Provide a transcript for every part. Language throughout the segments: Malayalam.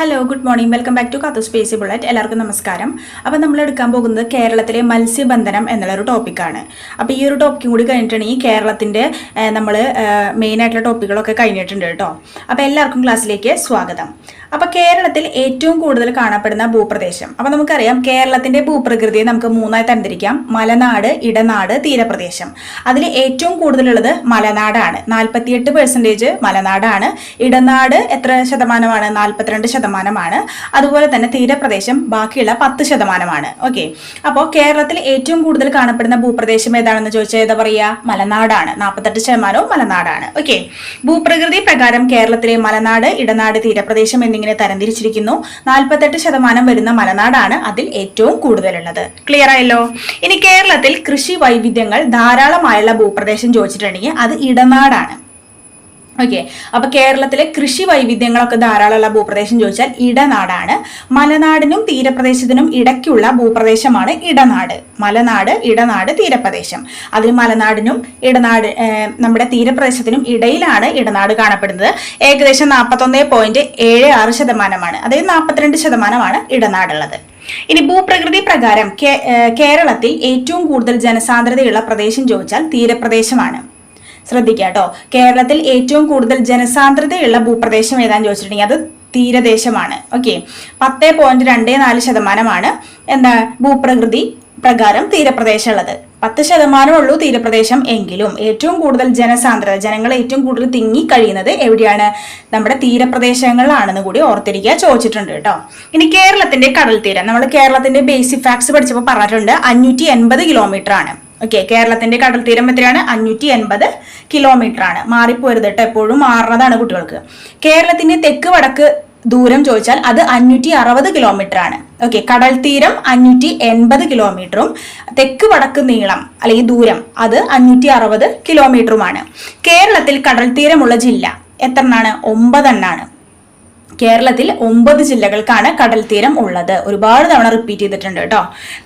Hello good morning welcome back to കത്തു സ്പേസി ബുള്ളറ്റ് എല്ലാവർക്കും നമസ്കാരം. അപ്പോൾ നമ്മൾ എടുക്കാൻ പോകുന്നത് കേരളത്തിലെ മത്സ്യബന്ധനം എന്നുള്ളൊരു ടോപ്പിക്കാണ് അപ്പോൾ ഈ ഒരു ടോപ്പിക്കും കൂടി കഴിഞ്ഞിട്ടുണ്ടെങ്കിൽ കേരളത്തിന്റെ നമ്മൾ മെയിനായിട്ടുള്ള ടോപ്പിക്കുകളൊക്കെ കഴിഞ്ഞിട്ടുണ്ട് കേട്ടോ. അപ്പോൾ എല്ലാവർക്കും ക്ലാസ്സിലേക്ക് സ്വാഗതം. അപ്പോൾ കേരളത്തിൽ ഏറ്റവും കൂടുതൽ കാണപ്പെടുന്ന ഭൂപ്രദേശം. അപ്പൊ നമുക്കറിയാം കേരളത്തിന്റെ ഭൂപ്രകൃതിയെ നമുക്ക് മൂന്നായി തരംതിരിക്കാം. മലനാട് ഇടനാട് തീരപ്രദേശം. അതിൽ ഏറ്റവും കൂടുതലുള്ളത് മലനാടാണ്. നാൽപ്പത്തിയെട്ട് പെർസെന്റേജ് മലനാടാണ്. ഇടനാട് എത്ര ശതമാനമാണ്? നാൽപ്പത്തിരണ്ട് ശതമാനമാണ്. അതുപോലെ തന്നെ തീരപ്രദേശം ബാക്കിയുള്ള പത്ത് ശതമാനമാണ്. ഓക്കെ. അപ്പോൾ കേരളത്തിൽ ഏറ്റവും കൂടുതൽ കാണപ്പെടുന്ന ഭൂപ്രദേശം ഏതാണെന്ന് ചോദിച്ചാൽ ഏതാ പറയുക മലനാടാണ്. നാൽപ്പത്തെട്ട് ശതമാനവും മലനാടാണ്. ഓക്കെ. ഭൂപ്രകൃതി പ്രകാരം കേരളത്തിലെ മലനാട് ഇടനാട് തീരപ്രദേശം എന്നിങ്ങനെ തരംതിരിച്ചിരിക്കുന്നു. നാൽപ്പത്തെട്ട് ശതമാനം വരുന്ന മലനാടാണ് അതിൽ ഏറ്റവും കൂടുതലുള്ളത്. ക്ലിയർ ആയല്ലോ? ഇനി കേരളത്തിൽ കൃഷി വൈവിധ്യങ്ങൾ ധാരാളമായുള്ള ഭൂപ്രദേശം ചോദിച്ചിട്ടുണ്ടെങ്കിൽ അത് ഇടനാടാണ്. ഓക്കെ അപ്പൊ കേരളത്തിലെ കൃഷി വൈവിധ്യങ്ങളൊക്കെ ധാരാളമുള്ള ഭൂപ്രദേശം ചോദിച്ചാൽ ഇടനാടാണ്. മലനാടിനും തീരപ്രദേശത്തിനും ഇടയ്ക്കുള്ള ഭൂപ്രദേശമാണ് ഇടനാട്. മലനാട് ഇടനാട് തീരപ്രദേശം. അതിൽ മലനാടിനും ഇടനാട് നമ്മുടെ തീരപ്രദേശത്തിനും ഇടയിലാണ് ഇടനാട് കാണപ്പെടുന്നത്. ഏകദേശം നാൽപ്പത്തൊന്ന് പോയിന്റ് ഏഴ് ആറ് ശതമാനമാണ്. അതായത് നാൽപ്പത്തിരണ്ട് ശതമാനമാണ് ഇടനാടുള്ളത്. ഇനി ഭൂപ്രകൃതി പ്രകാരം കേരളത്തിൽ ഏറ്റവും കൂടുതൽ ജനസാന്ദ്രതയുള്ള പ്രദേശം ചോദിച്ചാൽ തീരപ്രദേശമാണ്. ശ്രദ്ധിക്കുക കേട്ടോ കേരളത്തിൽ ഏറ്റവും കൂടുതൽ ജനസാന്ദ്രതയുള്ള ഭൂപ്രദേശം ഏതാന്ന് ചോദിച്ചിട്ടുണ്ടെങ്കിൽ അത് തീരദേശമാണ്. ഓക്കെ പത്ത് പോയിന്റ് രണ്ട് നാല് ശതമാനമാണ് എന്താ ഭൂപ്രകൃതി പ്രകാരം തീരപ്രദേശം ഉള്ളത് പത്ത് ശതമാനം ഉള്ളൂ തീരപ്രദേശം എങ്കിലും. ഏറ്റവും കൂടുതൽ ജനസാന്ദ്രത ജനങ്ങൾ ഏറ്റവും കൂടുതൽ തിങ്ങി കഴിയുന്നത് എവിടെയാണ്? നമ്മുടെ തീരപ്രദേശങ്ങളിലാണെന്ന് കൂടി ഓർത്തിരിക്കുക ചോദിച്ചിട്ടുണ്ട് കേട്ടോ. ഇനി കേരളത്തിന്റെ കടൽ തീരം നമ്മൾ കേരളത്തിന്റെ ബേസിക് ഫാക്ട്സ് പഠിച്ചപ്പോൾ പറഞ്ഞിട്ടുണ്ട് അഞ്ഞൂറ്റി എൺപത് കിലോമീറ്റർ ആണ്. ഓക്കെ കേരളത്തിന്റെ കടൽ തീരം എത്രയാണ്? അഞ്ഞൂറ്റി എൺപത് കിലോമീറ്റർ ആണ്. മാറിപ്പോരുത് കേട്ടോ. എപ്പോഴും മാറുന്നതാണ് കുട്ടികൾക്ക്. കേരളത്തിന്റെ തെക്ക് വടക്ക് ദൂരം ചോദിച്ചാൽ അത് അഞ്ഞൂറ്റി അറുപത് കിലോമീറ്റർ ആണ്. ഓക്കെ കടൽ തീരം അഞ്ഞൂറ്റി എൺപത് കിലോമീറ്ററും തെക്ക് വടക്ക് നീളം അല്ലെങ്കിൽ ദൂരം അത് അഞ്ഞൂറ്റി അറുപത് കിലോമീറ്ററുമാണ് കേരളത്തിൽ കടൽ തീരമുള്ള ജില്ല എത്ര എണ്ണാണ് ഒമ്പതെണ്ണാണ്. കേരളത്തിൽ ഒമ്പത് ജില്ലകൾക്കാണ് കടൽ തീരം ഉള്ളത്. ഒരുപാട് തവണ റിപ്പീറ്റ് ചെയ്തിട്ടുണ്ട് കേട്ടോ.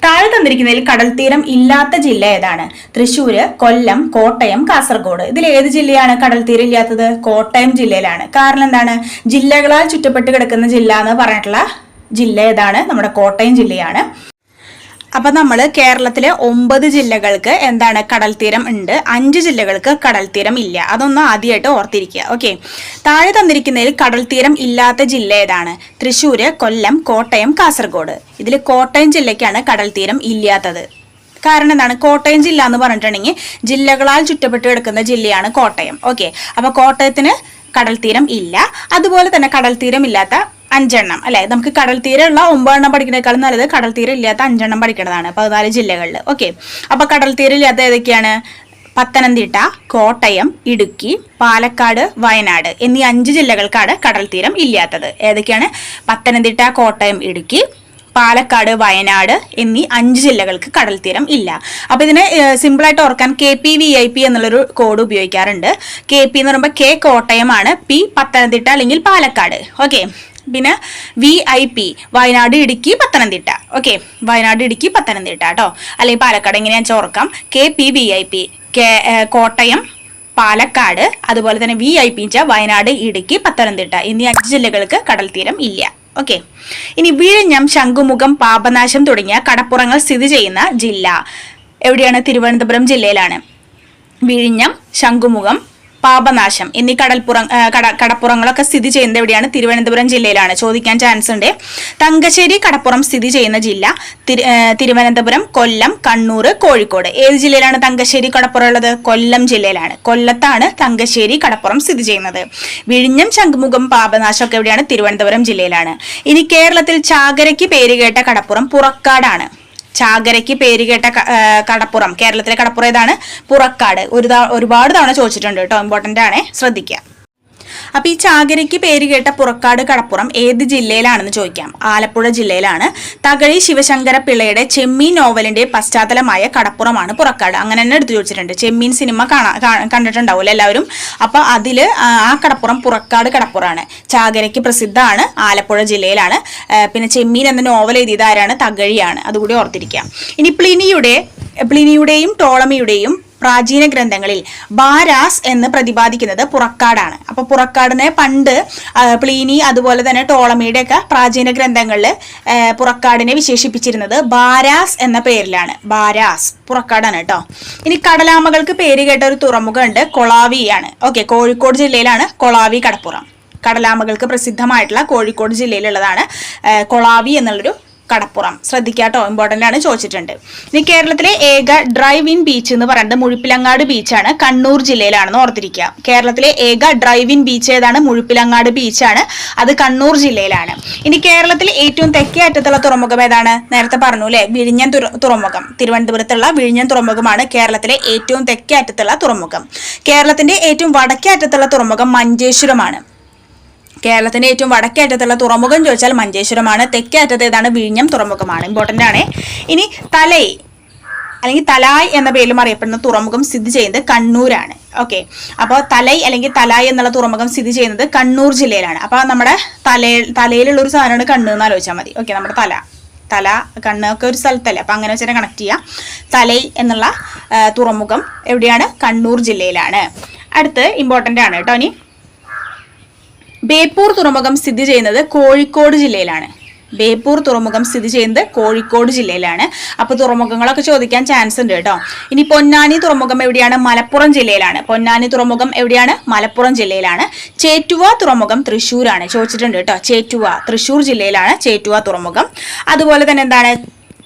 താഴെ തന്നിരിക്കുന്നതിൽ കടൽ തീരം ഇല്ലാത്ത ജില്ല ഏതാണ്? തൃശ്ശൂര് കൊല്ലം കോട്ടയം കാസർഗോഡ്. ഇതിൽ ഏത് ജില്ലയാണ് കടൽ തീരം ഇല്ലാത്തത്? കോട്ടയം ജില്ലയിലാണ്. കാരണം എന്താണ്? ജില്ലകളാൽ ചുറ്റപ്പെട്ട് കിടക്കുന്ന ജില്ല എന്ന് പറഞ്ഞിട്ടുള്ള ജില്ല ഏതാണ്? നമ്മുടെ കോട്ടയം ജില്ലയാണ്. അപ്പൊ നമ്മൾ കേരളത്തിലെ ഒമ്പത് ജില്ലകൾക്ക് എന്താണ് കടൽ തീരം ഉണ്ട്. അഞ്ച് ജില്ലകൾക്ക് കടൽ തീരം ഇല്ല. അതൊന്ന് ആദ്യമായിട്ട് ഓർത്തിരിക്കുക. ഓക്കെ. താഴെ തന്നിരിക്കുന്നതിൽ കടൽ തീരം ഇല്ലാത്ത ജില്ല ഏതാണ്? തൃശ്ശൂര് കൊല്ലം കോട്ടയം കാസർഗോഡ്. ഇതിൽ കോട്ടയം ജില്ലയ്ക്കാണ് കടൽ തീരം ഇല്ലാത്തത്. കാരണം എന്താണ്? കോട്ടയം ജില്ല എന്ന് പറഞ്ഞിട്ടുണ്ടെങ്കിൽ ജില്ലകളാൽ ചുറ്റപ്പെട്ട് കിടക്കുന്ന ജില്ലയാണ് കോട്ടയം. ഓക്കെ. അപ്പൊ കോട്ടയത്തിന് കടൽ തീരം ഇല്ല. അതുപോലെ തന്നെ കടൽ തീരം ഇല്ലാത്ത അഞ്ചെണ്ണം അല്ലെ? നമുക്ക് കടൽ തീരമുള്ള ഒമ്പതെണ്ണം പഠിക്കുന്നേക്കാളും നല്ലത് കടൽ തീരം ഇല്ലാത്ത അഞ്ചെണ്ണം പഠിക്കുന്നതാണ്. പതിനാല് ജില്ലകളിൽ ഓക്കെ അപ്പൊ കടൽ തീരം ഇല്ലാത്ത ഏതൊക്കെയാണ്? പത്തനംതിട്ട കോട്ടയം ഇടുക്കി പാലക്കാട് വയനാട് എന്നീ അഞ്ച് ജില്ലകൾക്കാണ് കടൽ തീരം ഇല്ലാത്തത്. ഏതൊക്കെയാണ്? പത്തനംതിട്ട കോട്ടയം ഇടുക്കി പാലക്കാട് വയനാട് എന്നീ അഞ്ച് ജില്ലകൾക്ക് കടൽ തീരം ഇല്ല. അപ്പൊ ഇതിനെ സിമ്പിളായിട്ട് ഓർക്കാൻ K P V I P എന്നുള്ളൊരു കോഡ് ഉപയോഗിക്കാറുണ്ട്. കെ പി എന്ന് പറയുമ്പോൾ കെ കോട്ടയമാണ് പി പത്തനംതിട്ട അല്ലെങ്കിൽ പാലക്കാട്. ഓക്കെ പിന്നെ V I P Wayanad Idukki Pathanamthitta. Okay Wayanad Idukki Pathanamthitta കേട്ടോ അല്ലെങ്കിൽ പാലക്കാട് എങ്ങനെയാ വെച്ചാൽ ഓർക്കാം. K P V I P Kottayam Palakkad അതുപോലെ തന്നെ V I P Wayanad Idukki Pathanamthitta എന്നീ അഞ്ച് ജില്ലകൾക്ക് കടൽ തീരം ഇല്ല. ഓക്കെ ഇനി വിഴിഞ്ഞം ശംഖുമുഖം പാപനാശം തുടങ്ങിയ കടപ്പുറങ്ങൾ സ്ഥിതി ചെയ്യുന്ന ജില്ല എവിടെയാണ്? തിരുവനന്തപുരം ജില്ലയിലാണ്. വിഴിഞ്ഞം ശംഖുമുഖം പാപനാശം. എന്നീ കടൽപ്പുറം കട കടപ്പുറങ്ങളൊക്കെ സ്ഥിതി ചെയ്യുന്നത് എവിടെയാണ്? തിരുവനന്തപുരം ജില്ലയിലാണ്. ചോദിക്കാൻ ചാൻസ് ഉണ്ട്. തങ്കശ്ശേരി കടപ്പുറം സ്ഥിതി ചെയ്യുന്ന ജില്ല തിരുവനന്തപുരം കൊല്ലം കണ്ണൂർ കോഴിക്കോട്. ഏത് ജില്ലയിലാണ് തങ്കശ്ശേരി കടപ്പുറം ഉള്ളത് കൊല്ലം ജില്ലയിലാണ്. കൊല്ലത്താണ് തങ്കശ്ശേരി കടപ്പുറം സ്ഥിതി ചെയ്യുന്നത്. വിഴിഞ്ഞം ശംഖുമുഖം പാപനാശം ഒക്കെ എവിടെയാണ്? തിരുവനന്തപുരം ജില്ലയിലാണ്. ഇനി കേരളത്തിൽ ചാകരയ്ക്ക് പേരുകേട്ട കടപ്പുറം പുറക്കാടാണ്. ചാകരയ്ക്ക് പേര് കേട്ട ക- ആ, കടപ്പുറം. കേരളത്തിലെ കടപ്പുറം ഏതാണ്? പുറക്കാട്. ഒരു ഒരുപാട് തവണ ചോദിച്ചിട്ടുണ്ട് കേട്ടോ. ഇമ്പോർട്ടന്റ് ആണ്. ശ്രദ്ധിക്കുക അപ്പൊ ഈ ചാകരയ്ക്ക് പേര് കേട്ട പുറക്കാട് കടപ്പുറം ഏത് ജില്ലയിലാണെന്ന് ചോദിക്കാം. ആലപ്പുഴ ജില്ലയിലാണ്. തകഴി ശിവശങ്കര പിള്ളയുടെ ചെമ്മീൻ നോവലിന്റെ പശ്ചാത്തലമായ കടപ്പുറമാണ് പുറക്കാട്. അങ്ങനെ തന്നെ എടുത്തു ചോദിച്ചിട്ടുണ്ട്. ചെമ്മീൻ സിനിമ കാണാ കണ്ടിട്ടുണ്ടാവില്ല എല്ലാവരും? അപ്പൊ അതിൽ ആ കടപ്പുറം പുറക്കാട് കടപ്പുറമാണ് ചാകരയ്ക്ക് പ്രസിദ്ധമാണ് ആലപ്പുഴ ജില്ലയിലാണ്. പിന്നെ ചെമ്മീൻ എന്ന നോവൽ എഴുതിയത് ആരാണ്? തകഴിയാണ്. അതുകൂടി ഓർത്തിരിക്കാം. ഇനി പ്ലിനിയുടെ പ്ലിനിയുടെയും ടോളമിയുടെയും പ്രാചീന ഗ്രന്ഥങ്ങളിൽ ബാരാസ് എന്ന് പ്രതിപാദിക്കുന്നത് പുറക്കാടാണ്. അപ്പൊ പുറക്കാടിനെ പണ്ട് പ്ലീനി അതുപോലെ തന്നെ ടോളമിയുടെ ഒക്കെ പ്രാചീന ഗ്രന്ഥങ്ങളിൽ പുറക്കാടിനെ വിശേഷിപ്പിച്ചിരുന്നത് ബാരാസ് എന്ന പേരിലാണ്. ബാരാസ് പുറക്കാടാണ് കേട്ടോ. ഇനി കടലാമകൾക്ക് പേര് കേട്ട ഒരു തുറമുഖമുണ്ട് കൊളാവിയാണ് ഓക്കെ കോഴിക്കോട് ജില്ലയിലാണ് കൊളാവി കടപ്പുറം. കടലാമകൾക്ക് പ്രസിദ്ധമായിട്ടുള്ള കോഴിക്കോട് ജില്ലയിലുള്ളതാണ് കൊളാവി എന്നുള്ളൊരു കടപ്പുറം. ശ്രദ്ധിക്കാട്ടോ ഇമ്പോർട്ടന്റ് ആണ് ചോദിച്ചിട്ടുണ്ട്. ഇനി കേരളത്തിലെ ഏക ഡ്രൈവ് ഇൻ ബീച്ച് എന്ന് പറയുന്നത് മുഴുപ്പിലങ്ങാട് ബീച്ചാണ് കണ്ണൂർ ജില്ലയിലാണെന്ന് ഓർത്തിരിക്കുക. കേരളത്തിലെ ഏക ഡ്രൈവ് ഇൻ ബീച്ച് ഏതാണ്? മുഴുപ്പിലങ്ങാട് ബീച്ചാണ് അത് കണ്ണൂർ ജില്ലയിലാണ്. ഇനി കേരളത്തിൽ ഏറ്റവും തെക്കേ അറ്റത്തുള്ള തുറമുഖം ഏതാണ്? നേരത്തെ പറഞ്ഞു അല്ലേ? വിഴിഞ്ഞൻ തുറമുഖം. തിരുവനന്തപുരത്തുള്ള വിഴിഞ്ഞൻ തുറമുഖമാണ് കേരളത്തിലെ ഏറ്റവും തെക്കേ അറ്റത്തുള്ള തുറമുഖം. കേരളത്തിന്റെ ഏറ്റവും വടക്കേ അറ്റത്തുള്ള തുറമുഖം മഞ്ചേശ്വരമാണ്. കേരളത്തിന്റെ ഏറ്റവും വടക്കേ അറ്റത്തുള്ള തുറമുഖം ചോദിച്ചാൽ മഞ്ചേശ്വരമാണ്. തെക്കേ അറ്റത്ത് ഏതാണ് വിഴിഞ്ഞം തുറമുഖമാണ്. ഇമ്പോർട്ടന്റ് ആണ്. ഇനി തലൈ അല്ലെങ്കിൽ തലായ് എന്ന പേരിലും അറിയപ്പെടുന്ന തുറമുഖം സ്ഥിതി ചെയ്യുന്നത് കണ്ണൂരാണ്. ഓക്കെ അപ്പോൾ തലൈ അല്ലെങ്കിൽ തലായ് എന്നുള്ള തുറമുഖം സ്ഥിതി ചെയ്യുന്നത് കണ്ണൂർ ജില്ലയിലാണ്. അപ്പോൾ നമ്മുടെ തലയിൽ തലയിലുള്ള ഒരു സാധനമാണ് കണ്ണ് എന്ന് ആലോചിച്ചാൽ മതി. ഓക്കെ നമ്മുടെ തല തല കണ്ണൊക്കെ ഒരു സ്ഥലത്തല്ലേ. അപ്പം അങ്ങനെ വെച്ചാൽ കണക്ട് ചെയ്യാം. തലൈ എന്നുള്ള തുറമുഖം എവിടെയാണ്? കണ്ണൂർ ജില്ലയിലാണ്. അടുത്ത് ഇമ്പോർട്ടന്റ് ആണ് കേട്ടോ. ഇനി ബേപ്പൂർ തുറമുഖം സ്ഥിതി ചെയ്യുന്നത് കോഴിക്കോട് ജില്ലയിലാണ്. ബേപ്പൂർ തുറമുഖം സ്ഥിതി ചെയ്യുന്നത് കോഴിക്കോട് ജില്ലയിലാണ്. അപ്പോൾ തുറമുഖങ്ങളൊക്കെ ചോദിക്കാൻ ചാൻസ് ഉണ്ട് കേട്ടോ. ഇനി പൊന്നാനി തുറമുഖം എവിടെയാണ്? മലപ്പുറം ജില്ലയിലാണ്. പൊന്നാനി തുറമുഖം എവിടെയാണ്? മലപ്പുറം ജില്ലയിലാണ്. ചേറ്റുവ തുറമുഖം തൃശ്ശൂരാണ്. ചോദിച്ചിട്ടുണ്ട് കേട്ടോ. ചേറ്റുവ തൃശ്ശൂർ ജില്ലയിലാണ് ചേറ്റുവ തുറമുഖം. അതുപോലെ തന്നെ എന്താണ്?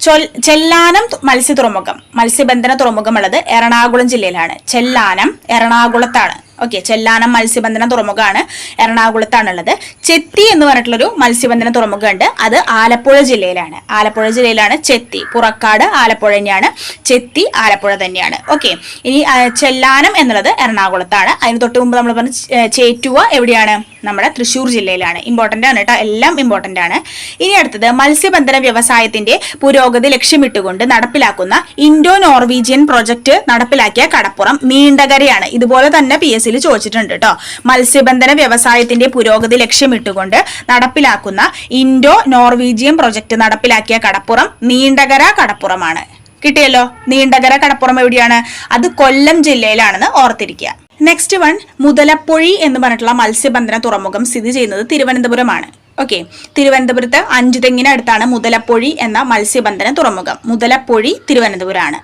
ചൊൽ ചെല്ലാനം മത്സ്യ തുറമുഖം മത്സ്യബന്ധന തുറമുഖം ഉള്ളത് എറണാകുളം ജില്ലയിലാണ്. ചെല്ലാനം എറണാകുളത്താണ്. ഓക്കെ ചെല്ലാനം മത്സ്യബന്ധന തുറമുഖമാണ് എറണാകുളത്താണുള്ളത്. ചെത്തി എന്ന് പറഞ്ഞിട്ടുള്ളൊരു മത്സ്യബന്ധന തുറമുഖമുണ്ട്. അത് ആലപ്പുഴ ജില്ലയിലാണ്. ആലപ്പുഴ ജില്ലയിലാണ് ചെത്തി. പുറക്കാട് ആലപ്പുഴ തന്നെയാണ്. ചെത്തി ആലപ്പുഴ തന്നെയാണ്. ഓക്കെ ഇനി ചെല്ലാനം എന്നുള്ളത് എറണാകുളത്താണ്. അതിന് തൊട്ട് മുമ്പ് നമ്മൾ പറഞ്ഞ ചേറ്റുവ എവിടെയാണ്? നമ്മുടെ തൃശ്ശൂർ ജില്ലയിലാണ്. ഇമ്പോർട്ടന്റ് ആണ് കേട്ടോ എല്ലാം ഇമ്പോർട്ടന്റ് ആണ്. ഇനി അടുത്തത് മത്സ്യബന്ധന വ്യവസായത്തിന്റെ പുരോഗതി ലക്ഷ്യമിട്ടുകൊണ്ട് നടപ്പിലാക്കുന്ന ഇൻഡോ നോർവീജിയൻ പ്രൊജക്ട് നടപ്പിലാക്കിയ കടപ്പുറം നീണ്ടകരയാണ്. ഇതുപോലെ തന്നെ പി എസ് സിയിൽ ചോദിച്ചിട്ടുണ്ട് കേട്ടോ മത്സ്യബന്ധന വ്യവസായത്തിന്റെ പുരോഗതി ലക്ഷ്യമിട്ടുകൊണ്ട് നടപ്പിലാക്കുന്ന ഇൻഡോ നോർവീജിയൻ പ്രൊജക്ട് നടപ്പിലാക്കിയ കടപ്പുറം നീണ്ടകര കടപ്പുറമാണ്. കിട്ടിയല്ലോ? നീണ്ടകര കടപ്പുറം എവിടെയാണ്? അത് കൊല്ലം ജില്ലയിലാണെന്ന് ഓർത്തിരിക്കുക. നെക്സ്റ്റ് വൺ മുതലപ്പൊഴി എന്ന് പറഞ്ഞിട്ടുള്ള മത്സ്യബന്ധന തുറമുഖം സ്ഥിതി ചെയ്യുന്നത് തിരുവനന്തപുരമാണ്. ഓക്കെ തിരുവനന്തപുരത്ത് അഞ്ചുതെങ്ങിനടുത്താണ് മുതലപ്പൊഴി എന്ന മത്സ്യബന്ധന തുറമുഖം. മുതലപ്പൊഴി തിരുവനന്തപുരമാണ്.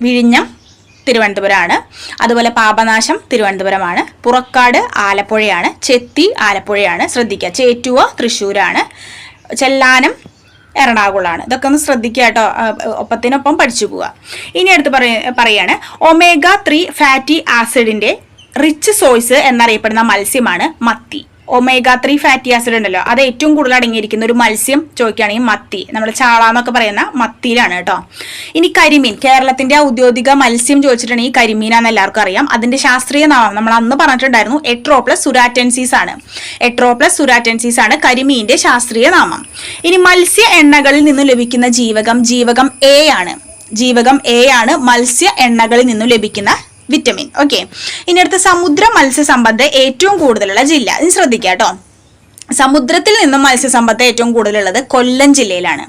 വിഴിഞ്ഞം തിരുവനന്തപുരമാണ്. അതുപോലെ പാപനാശം തിരുവനന്തപുരമാണ്. പുറക്കാട് ആലപ്പുഴയാണ്. ചെത്തി ആലപ്പുഴയാണ് ശ്രദ്ധിക്കുക. ചേറ്റുവ തൃശ്ശൂരാണ്. ചെല്ലാനം എറണാകുളമാണ്. ഇതൊക്കെ ഒന്ന് ശ്രദ്ധിക്കുക കേട്ടോ. ഒപ്പത്തിനൊപ്പം പഠിച്ചു പോവുക. ഇനി അടുത്ത് പറയ ഒമേഗ ത്രീ ഫാറ്റി ആസിഡിന്റെ റിച്ച് സോഴ്സ് എന്നറിയപ്പെടുന്ന മത്സ്യമാണ് മത്തി. ഒമേഗ ത്രീ ഫാറ്റി ആസിഡ് ഉണ്ടല്ലോ. അത് ഏറ്റവും കൂടുതൽ അടങ്ങിയിരിക്കുന്ന ഒരു മത്സ്യം ചോദിക്കുകയാണെങ്കിൽ മത്തി. നമ്മൾ ചാള എന്നൊക്കെ പറയുന്ന മത്തിയിലാണ് കേട്ടോ. ഇനി കരിമീൻ. കേരളത്തിന്റെ ഔദ്യോഗിക മത്സ്യം ചോദിച്ചിട്ടുണ്ടെങ്കിൽ കരിമീനാന്ന് എല്ലാവർക്കും അറിയാം. അതിന്റെ ശാസ്ത്രീയ നാമം നമ്മൾ അന്ന് പറഞ്ഞിട്ടുണ്ടായിരുന്നു എട്രോപ്ലസ് സുരാറ്റൻസീസ് ആണ്. എട്രോപ്ലസ് സുരാറ്റൻസീസ് ആണ് കരിമീന്റെ ശാസ്ത്രീയ നാമം. ഇനി മത്സ്യ എണ്ണകളിൽ നിന്ന് ലഭിക്കുന്ന ജീവകം ജീവകം എ ആണ്. ജീവകം എ ആണ് മത്സ്യ എണ്ണകളിൽ നിന്നും ലഭിക്കുന്ന വിറ്റമിൻ ഓക്കെ ഇനി അടുത്ത സമുദ്ര മത്സ്യസമ്പത്ത് ഏറ്റവും കൂടുതലുള്ള ജില്ല. ഇനി ശ്രദ്ധിക്കുക കേട്ടോ. സമുദ്രത്തിൽ നിന്നും മത്സ്യസമ്പത്ത് ഏറ്റവും കൂടുതലുള്ളത് കൊല്ലം ജില്ലയിലാണ്.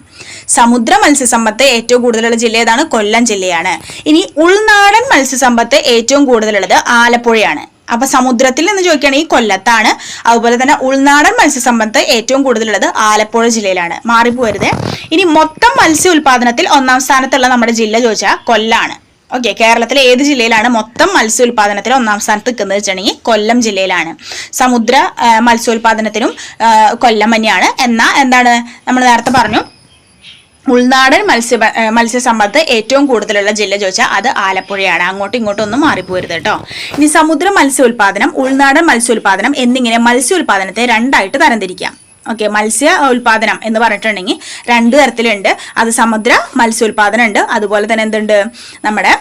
സമുദ്ര മത്സ്യസമ്പത്ത് ഏറ്റവും കൂടുതലുള്ള ജില്ല ഏതാണ്? കൊല്ലം ജില്ലയാണ്. ഇനി ഉൾനാടൻ മത്സ്യസമ്പത്ത് ഏറ്റവും കൂടുതലുള്ളത് ആലപ്പുഴയാണ്. അപ്പൊ സമുദ്രത്തിൽ നിന്ന് ചോദിക്കുകയാണെങ്കിൽ കൊല്ലത്താണ്. അതുപോലെ തന്നെ ഉൾനാടൻ മത്സ്യസമ്പത്ത് ഏറ്റവും കൂടുതലുള്ളത് ആലപ്പുഴ ജില്ലയിലാണ്. മാറിപ്പോരുത്. ഇനി മൊത്തം മത്സ്യ ഉൽപാദനത്തിൽ ഒന്നാം സ്ഥാനത്തുള്ള നമ്മുടെ ജില്ല ചോദിച്ചാൽ കൊല്ലാണ്. ഓക്കെ കേരളത്തിലെ ഏത് ജില്ലയിലാണ് മൊത്തം മത്സ്യോൽപാദനത്തിൽ ഒന്നാം സ്ഥാനത്ത് നിൽക്കുന്നത് വെച്ചിട്ടുണ്ടെങ്കിൽ കൊല്ലം ജില്ലയിലാണ്. സമുദ്ര മത്സ്യോൽപാദനത്തിനും കൊല്ലം തന്നെയാണ്. എന്നാൽ എന്താണ് നമ്മൾ നേരത്തെ പറഞ്ഞു? ഉൾനാടൻ മത്സ്യ മത്സ്യസമ്പത്ത് ഏറ്റവും കൂടുതലുള്ള ജില്ല ചോദിച്ചാൽ അത് ആലപ്പുഴയാണ്. അങ്ങോട്ടും ഇങ്ങോട്ടും ഒന്നും മാറിപ്പോരുത് കേട്ടോ. ഇനി സമുദ്ര മത്സ്യോൽപാദനം ഉൾനാടൻ മത്സ്യോൽപാദനം എന്നിങ്ങനെ മത്സ്യോൽപാദനത്തെ രണ്ടായിട്ട് തരംതിരിക്കാം. ഓക്കെ മത്സ്യ ഉൽപാദനം എന്ന് പറഞ്ഞിട്ടുണ്ടെങ്കിൽ രണ്ട് തരത്തിലുണ്ട്. അത് സമുദ്ര മത്സ്യോൽപാദനം ഉണ്ട് അതുപോലെ തന്നെ എന്തുണ്ട്? നമ്മുടെ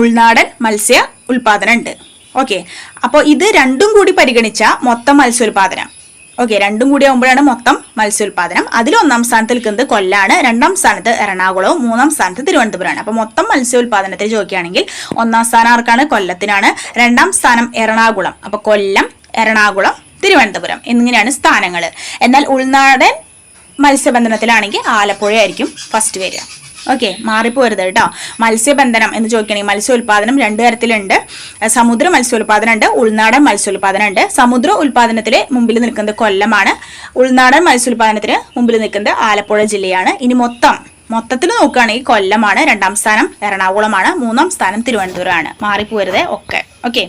ഉൾനാടൻ മത്സ്യ ഉൽപാദനം ഉണ്ട് ഓക്കെ അപ്പോൾ ഇത് രണ്ടും കൂടി പരിഗണിച്ച മൊത്തം മത്സ്യോൽപാദനം. ഓക്കെ രണ്ടും കൂടി ആകുമ്പോഴാണ് മൊത്തം മത്സ്യോൽപാദനം. അതിൽ ഒന്നാം സ്ഥാനത്ത് നിൽക്കുന്നത് കൊല്ലാണ്. രണ്ടാം സ്ഥാനത്ത് എറണാകുളവും മൂന്നാം സ്ഥാനത്ത് തിരുവനന്തപുരമാണ്. അപ്പോൾ മൊത്തം മത്സ്യോൽപാദനത്തെ ചോദിക്കുകയാണെങ്കിൽ ഒന്നാം സ്ഥാനം ആർക്കാണ്? കൊല്ലത്തിനാണ്. രണ്ടാം സ്ഥാനം എറണാകുളം. അപ്പോൾ കൊല്ലം എറണാകുളം തിരുവനന്തപുരം എന്നിങ്ങനെയാണ് സ്ഥാനങ്ങൾ എന്നാൽ ഉൾനാടൻ മത്സ്യബന്ധനത്തിലാണെങ്കിൽ ആലപ്പുഴ ആയിരിക്കും ഫസ്റ്റ് വരിക. ഓക്കെ മാറിപ്പോരുത് കേട്ടോ. മത്സ്യബന്ധനം എന്ന് ചോദിക്കണമെങ്കിൽ മത്സ്യോൽപാദനം രണ്ട് തരത്തിലുണ്ട്. സമുദ്ര മത്സ്യോൽപാദനം ഉണ്ട് ഉൾനാടൻ മത്സ്യോൽപാദനം ഉണ്ട് സമുദ്ര ഉൽപാദനത്തിൽ മുമ്പിൽ നിൽക്കുന്നത് കൊല്ലമാണ്. ഉൾനാടൻ മത്സ്യോൽപാദനത്തിന് മുമ്പിൽ നിൽക്കുന്നത് ആലപ്പുഴ ജില്ലയാണ്. ഇനി മൊത്തം മൊത്തത്തിൽ നോക്കുകയാണെങ്കിൽ കൊല്ലമാണ് രണ്ടാം സ്ഥാനം എറണാകുളമാണ് മൂന്നാം സ്ഥാനം തിരുവനന്തപുരമാണ്. മാറിപ്പോരുത് ഒക്കെ. ഓക്കെ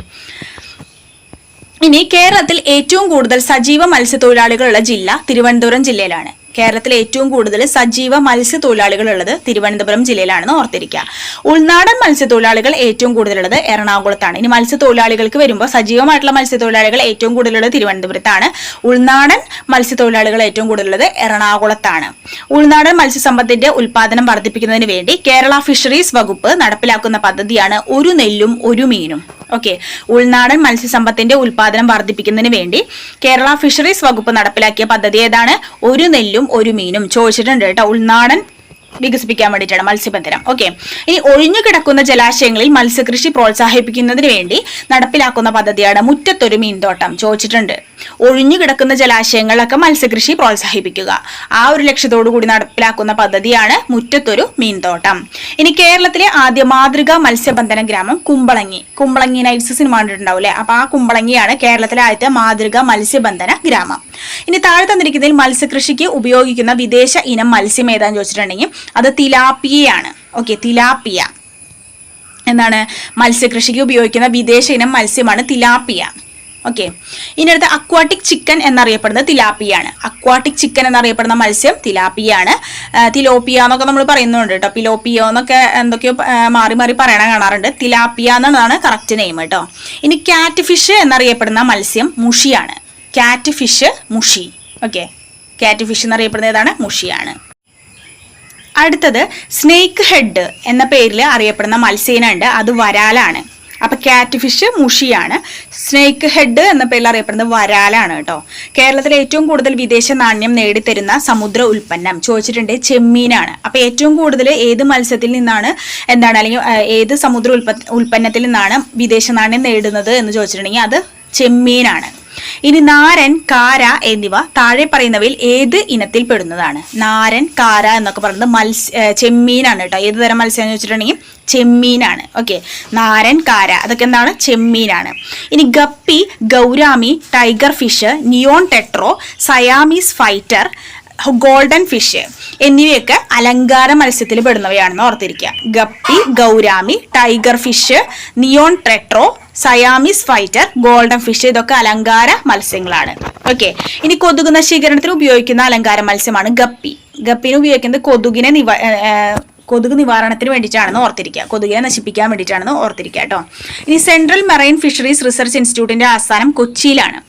ഇനി കേരളത്തിൽ ഏറ്റവും കൂടുതൽ സജീവ മത്സ്യത്തൊഴിലാളികളുള്ള ജില്ല തിരുവനന്തപുരം ജില്ലയിലാണ്. കേരളത്തിൽ ഏറ്റവും കൂടുതൽ സജീവ മത്സ്യത്തൊഴിലാളികൾ ഉള്ളത് തിരുവനന്തപുരം ജില്ലയിലാണെന്ന് ഓർത്തിരിക്കുക. ഉൾനാടൻ മത്സ്യത്തൊഴിലാളികൾ ഏറ്റവും കൂടുതലുള്ളത് എറണാകുളത്താണ്. ഇനി മത്സ്യത്തൊഴിലാളികൾക്ക് വരുമ്പോൾ സജീവമായിട്ടുള്ള മത്സ്യത്തൊഴിലാളികൾ ഏറ്റവും കൂടുതലുള്ളത് തിരുവനന്തപുരത്താണ്. ഉൾനാടൻ മത്സ്യത്തൊഴിലാളികൾ ഏറ്റവും കൂടുതലുള്ളത് എറണാകുളത്താണ്. ഉൾനാടൻ മത്സ്യസമ്പത്തിന്റെ ഉൽപാദനം വർദ്ധിപ്പിക്കുന്നതിന് വേണ്ടി കേരള ഫിഷറീസ് വകുപ്പ് നടപ്പിലാക്കുന്ന പദ്ധതിയാണ് ഒരു നെല്ലും ഒരു മീനും. ഓക്കെ ഉൾനാടൻ മത്സ്യസമ്പത്തിന്റെ ഉൽപാദനം വർദ്ധിപ്പിക്കുന്നതിന് വേണ്ടി കേരള ഫിഷറീസ് വകുപ്പ് നടപ്പിലാക്കിയ പദ്ധതി ഏതാണ്? ഒരു നെല്ലും ഒരു മീനും. ചോദിച്ചിട്ടുണ്ട് കേട്ടോ. ഉൾനാടൻ വികസിപ്പിക്കാൻ വേണ്ടിയിട്ടാണ് മത്സ്യബന്ധനം. ഓക്കെ ഇനി ഒഴിഞ്ഞു കിടക്കുന്ന ജലാശയങ്ങളിൽ മത്സ്യകൃഷി പ്രോത്സാഹിപ്പിക്കുന്നതിന് വേണ്ടി നടപ്പിലാക്കുന്ന പദ്ധതിയാണ് മുറ്റത്തൊരു മീൻതോട്ടം ചോദിച്ചിട്ടുണ്ട്. ഒഴിഞ്ഞു കിടക്കുന്ന ജലാശയങ്ങളിലൊക്കെ മത്സ്യകൃഷി പ്രോത്സാഹിപ്പിക്കുക. ആ ഒരു ലക്ഷ്യത്തോടു കൂടി നടപ്പിലാക്കുന്ന പദ്ധതിയാണ് മുറ്റത്തൊരു മീൻതോട്ടം. ഇനി കേരളത്തിലെ ആദ്യ മാതൃക മത്സ്യബന്ധന ഗ്രാമം കുമ്പളങ്ങി. കുമ്പളങ്ങി നൈറ്റ്സ് സിനിമ കണ്ടിട്ടുണ്ടാവും അല്ലേ അപ്പൊ ആ കുമ്പളങ്ങിയാണ് കേരളത്തിലെ ആദ്യത്തെ മാതൃക മത്സ്യബന്ധന ഗ്രാമം. ഇനി താഴെ തന്നിരിക്കുന്നതിൽ മത്സ്യകൃഷിക്ക് ഉപയോഗിക്കുന്ന വിദേശ ഇനം മത്സ്യം ഏതാന്ന് ചോദിച്ചിട്ടുണ്ടെങ്കിൽ അത് തിലാപ്പിയയാണ്. Okay tilapia. എന്താണ്? മത്സ്യകൃഷിക്ക് ഉപയോഗിക്കുന്ന വിദേശ ഇനം മത്സ്യമാണ് തിലാപ്പിയ. ഓക്കെ ഇനി അടുത്ത അക്വാട്ടിക് ചിക്കൻ എന്നറിയപ്പെടുന്നത് തിലാപ്പിയാണ്. അക്വാട്ടിക് ചിക്കൻ എന്നറിയപ്പെടുന്ന മത്സ്യം തിലാപ്പിയാണ്. തിലോപ്പിയ എന്നൊക്കെ നമ്മൾ പറയുന്നുണ്ട് കേട്ടോ. പിലോപ്പിയോ എന്നൊക്കെ എന്തൊക്കെയോ മാറി മാറി പറയണ കാണാറുണ്ട്. തിലാപ്പിയ എന്നതാണ് കറക്റ്റ് നെയിം കേട്ടോ. ഇനി കാറ്റ് ഫിഷ് എന്നറിയപ്പെടുന്ന മത്സ്യം മുഷിയാണ്. കാറ്റ് ഫിഷ് മുഷി. ഓക്കെ കാറ്റ് ഫിഷ് എന്നറിയപ്പെടുന്ന ഏതാണ്? മുഷിയാണ്. അടുത്തത് സ്നേക്ക് ഹെഡ് എന്ന പേരിൽ അറിയപ്പെടുന്ന മത്സ്യനുണ്ട് അത് വരാലാണ്. അപ്പൊ കാറ്റ് ഫിഷ് മുഷിയാണ്. സ്നേക്ക് ഹെഡ് എന്ന പേരിൽ അറിയപ്പെടുന്നത് വരാലാണ് കേട്ടോ. കേരളത്തിലെ ഏറ്റവും കൂടുതൽ വിദേശ നാണ്യം നേടിത്തരുന്ന സമുദ്ര ഉൽപ്പന്നം ചോദിച്ചിട്ടുണ്ട് ചെമ്മീനാണ്. അപ്പൊ ഏറ്റവും കൂടുതൽ ഏത് മത്സ്യത്തിൽ നിന്നാണ് എന്താണ് അല്ലെങ്കിൽ ഏത് സമുദ്ര ഉൽപ്പ ഉൽപ്പന്നത്തിൽ നിന്നാണ് വിദേശ നാണ്യം നേടുന്നത് എന്ന് ചോദിച്ചിട്ടുണ്ടെങ്കിൽ അത് ചെമ്മീനാണ്. ഇനി നാരൻ കാര എന്നിവ താഴെ പറയുന്നവയിൽ ഏത് ഇനത്തിൽ പെടുന്നതാണ്? നാരൻ കാര എന്നൊക്കെ പറയുന്നത് മത്സ്യ ചെമ്മീനാണ് കേട്ടോ. ഏത് തരം മത്സ്യം എന്ന് വെച്ചിട്ടുണ്ടെങ്കിൽ ചെമ്മീനാണ്. ഓക്കെ. നാരൻ കാര അതൊക്കെ എന്താണ്? ചെമ്മീനാണ്. ഇനി guppy gourami tiger fish neon tetra Siamese fighter golden fish എന്നിവയൊക്കെ അലങ്കാര മത്സ്യത്തിൽ പെടുന്നവയാണെന്ന് ഓർത്തിരിക്കുക. Guppy gourami tiger fish neon tetra Siamese fighter golden fish ഇതൊക്കെ അലങ്കാര മത്സ്യങ്ങളാണ്. ഓക്കെ ഇനി കൊതുക് നശീകരണത്തിന് ഉപയോഗിക്കുന്ന അലങ്കാര മത്സ്യമാണ് ഗപ്പി. ഗപ്പിന് ഉപയോഗിക്കുന്നത് കൊതുകിനെ നിവ കൊതുക് നിവാരണത്തിന് വേണ്ടിയിട്ടാണെന്ന് ഓർത്തിരിക്കുക. കൊതുകിനെ നശിപ്പിക്കാൻ വേണ്ടിയിട്ടാണെന്ന് ഓർത്തിരിക്കുക കേട്ടോ. ഇനി സെൻട്രൽ മറൈൻ ഫിഷറീസ് റിസർച്ച് ഇൻസ്റ്റിറ്റ്യൂട്ടിന്റെ ആസ്ഥാനം കൊച്ചിയിലാണ്.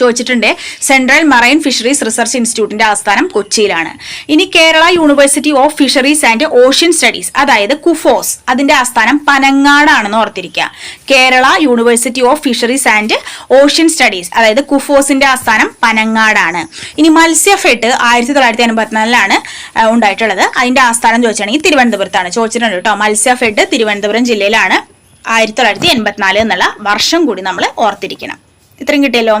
ചോദിച്ചിട്ടുണ്ട്. സെൻട്രൽ മറൈൻ ഫിഷറീസ് റിസർച്ച് ഇൻസ്റ്റിറ്റ്യൂട്ടിന്റെ ആസ്ഥാനം കൊച്ചിയിലാണ്. ഇനി Kerala university of fisheries and ocean studies അതായത് കുഫോസ് അതിന്റെ ആസ്ഥാനം പനങ്ങാടാണെന്ന് ഓർത്തിരിക്കുക. Kerala university of fisheries and ocean studies അതായത് കുഫോസിന്റെ ആസ്ഥാനം പനങ്ങാടാണ്. ഇനി മത്സ്യഫെഡ് ആയിരത്തി തൊള്ളായിരത്തി എൺപത്തിനാലിലാണ് ഉണ്ടായിട്ടുള്ളത്. അതിന്റെ ആസ്ഥാനം ചോദിച്ചാണെങ്കിൽ തിരുവനന്തപുരത്താണ്. ചോദിച്ചിട്ടുണ്ട് കേട്ടോ മത്സ്യഫെഡ് തിരുവനന്തപുരം ജില്ലയിലാണ് ആയിരത്തി തൊള്ളായിരത്തി എൺപത്തിനാല് എന്നുള്ള വർഷം കൂടി നമ്മൾ ഓർത്തിരിക്കണം. ഇത്രയും കിട്ടിയല്ലോ.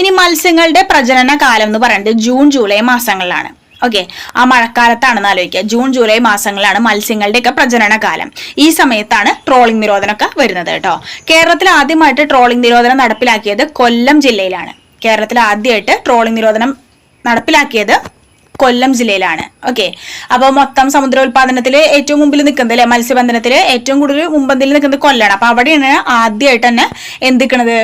ഇനി മത്സ്യങ്ങളുടെ പ്രജനന കാലം എന്ന് പറയുന്നത് ജൂൺ ജൂലൈ മാസങ്ങളിലാണ്. ഓക്കെ ആ മഴക്കാലത്താണെന്ന് ആലോചിക്കുക. ജൂൺ ജൂലൈ മാസങ്ങളിലാണ് മത്സ്യങ്ങളുടെയൊക്കെ പ്രജനന കാലം. ഈ സമയത്താണ് ട്രോളിംഗ് നിരോധനമൊക്കെ വരുന്നത് കേട്ടോ. കേരളത്തിൽ ആദ്യമായിട്ട് ട്രോളിംഗ് നിരോധനം നടപ്പിലാക്കിയത് കൊല്ലം ജില്ലയിലാണ്. കേരളത്തിൽ ആദ്യമായിട്ട് ട്രോളിംഗ് നിരോധനം നടപ്പിലാക്കിയത് കൊല്ലം ജില്ലയിലാണ്. ഓക്കെ അപ്പോൾ മൊത്തം സമുദ്രോൽപാദനത്തിൽ ഏറ്റവും മുമ്പിൽ നിൽക്കുന്നത് അല്ലെ? മത്സ്യബന്ധനത്തിൽ ഏറ്റവും കൂടുതൽ മുമ്പന്തിൽ നിൽക്കുന്നത് കൊല്ലാണ്. അപ്പോൾ അവിടെയാണ് ആദ്യമായിട്ട് തന്നെ എന്തിക്കണത്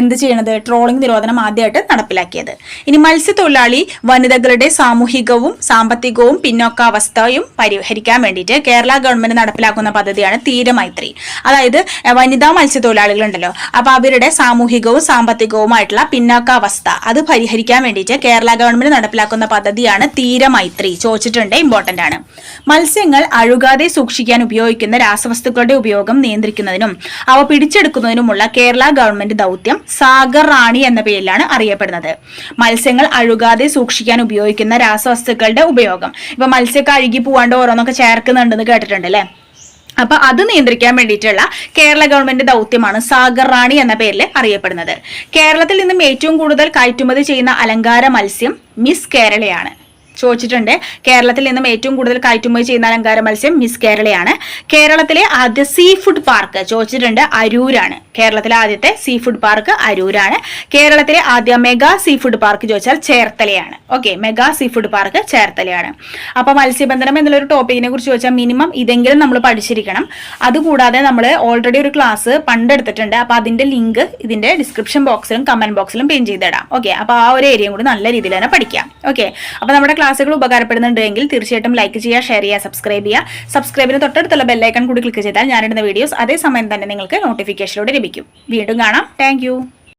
എന്ത് ചെയ്യണത്? ട്രോളിംഗ് നിരോധനം ആദ്യമായിട്ട് നടപ്പിലാക്കിയത്. ഇനി മത്സ്യത്തൊഴിലാളി വനിതകളുടെ സാമൂഹികവും സാമ്പത്തികവും പിന്നോക്കാവസ്ഥയും പരിഹരിക്കാൻ വേണ്ടിയിട്ട് കേരള ഗവൺമെന്റ് നടപ്പിലാക്കുന്ന പദ്ധതിയാണ് തീരമൈത്രി അതായത് വനിതാ മത്സ്യത്തൊഴിലാളികളുണ്ടല്ലോ. അപ്പോൾ അവരുടെ സാമൂഹികവും സാമ്പത്തികവുമായിട്ടുള്ള പിന്നോക്കാവസ്ഥ അത് പരിഹരിക്കാൻ വേണ്ടിയിട്ട് കേരള ഗവൺമെന്റ് നടപ്പിലാക്കുന്ന പദ്ധതിയാണ് തീരമൈത്രി ചോദിച്ചിട്ടുണ്ട്. ഇമ്പോർട്ടന്റ് ആണ്. മത്സ്യങ്ങൾ അഴുകാതെ സൂക്ഷിക്കാൻ ഉപയോഗിക്കുന്ന രാസവസ്തുക്കളുടെ ഉപയോഗം നിയന്ത്രിക്കുന്നതിനും അവ പിടിച്ചെടുക്കുന്നതിനുമുള്ള കേരള ഗവൺമെന്റ് ദൗത്യം സാഗർ റാണി എന്ന പേരിലാണ് അറിയപ്പെടുന്നത്. മത്സ്യങ്ങൾ അഴുകാതെ സൂക്ഷിക്കാൻ ഉപയോഗിക്കുന്ന രാസവസ്തുക്കളുടെ ഉപയോഗം. ഇപ്പൊ മത്സ്യമൊക്കെ അഴുകി പോവാണ്ട് ഓരോന്നൊക്കെ ചേർക്കുന്നുണ്ടെന്ന് കേട്ടിട്ടുണ്ട് അല്ലേ? അപ്പൊ അത് നിയന്ത്രിക്കാൻ വേണ്ടിയിട്ടുള്ള കേരള ഗവൺമെന്റ് ദൗത്യമാണ് സാഗർ റാണി എന്ന പേരിൽ അറിയപ്പെടുന്നത്. കേരളത്തിൽ നിന്നും ഏറ്റവും കൂടുതൽ കയറ്റുമതി ചെയ്യുന്ന അലങ്കാര മത്സ്യം മിസ് കേരളയാണ്. ചോദിച്ചിട്ടുണ്ട്. കേരളത്തിൽ നിന്നും ഏറ്റവും കൂടുതൽ കയറ്റുമതി ചെയ്യുന്ന അലങ്കാര മത്സ്യം മിസ് കേരളയാണ്. കേരളത്തിലെ ആദ്യ സീ ഫുഡ് പാർക്ക് ചോദിച്ചിട്ടുണ്ട് അരൂരാണ്. കേരളത്തിലെ ആദ്യത്തെ സീ ഫുഡ് പാർക്ക് അരൂരാണ്. കേരളത്തിലെ ആദ്യ മെഗാ സീ ഫുഡ് പാർക്ക് ചോദിച്ചാൽ ചേർത്തലയാണ്. Okay mega sea food park ചേർത്തലയാണ്. അപ്പൊ മത്സ്യബന്ധനം എന്നുള്ളൊരു ടോപ്പിക്കിനെ കുറിച്ച് ചോദിച്ചാൽ മിനിമം ഇതെങ്കിലും നമ്മൾ പഠിച്ചിരിക്കണം. അതുകൂടാതെ നമ്മൾ ഓൾറെഡി ഒരു ക്ലാസ് പണ്ടെടുത്തിട്ടുണ്ട്. അപ്പൊ അതിന്റെ ലിങ്ക് ഇതിന്റെ ഡിസ്ക്രിപ്ഷൻ ബോക്സിലും കമന്റ് ബോക്സിലും പിൻ ചെയ്തിടാം. ഓക്കെ അപ്പൊ ആ ഒരു ഏരിയയും കൂടി നല്ല രീതിയിൽ തന്നെ പഠിക്കാം. ഓക്കെ അപ്പൊ നമ്മുടെ ക്ലാസ്സുകൾ ഉപകാരപ്പെടുന്നുണ്ട് എങ്കിൽ തീർച്ചയായിട്ടും ലൈക്ക് ചെയ്യുക ഷെയർ ചെയ്യുക സബ്സ്ക്രൈബ് ചെയ്യുക. സബ്സ്ക്രൈബിന് തൊട്ടടുത്തുള്ള ബെല്ലൈക്കൺ കൂടി ക്ലിക്ക് ചെയ്താൽ ഞാനിടുന്ന വീഡിയോസ് അതേസമയം തന്നെ നിങ്ങൾക്ക് നോട്ടിഫിക്കേഷനിലൂടെ ലഭിക്കും. വീണ്ടും കാണാം. താങ്ക്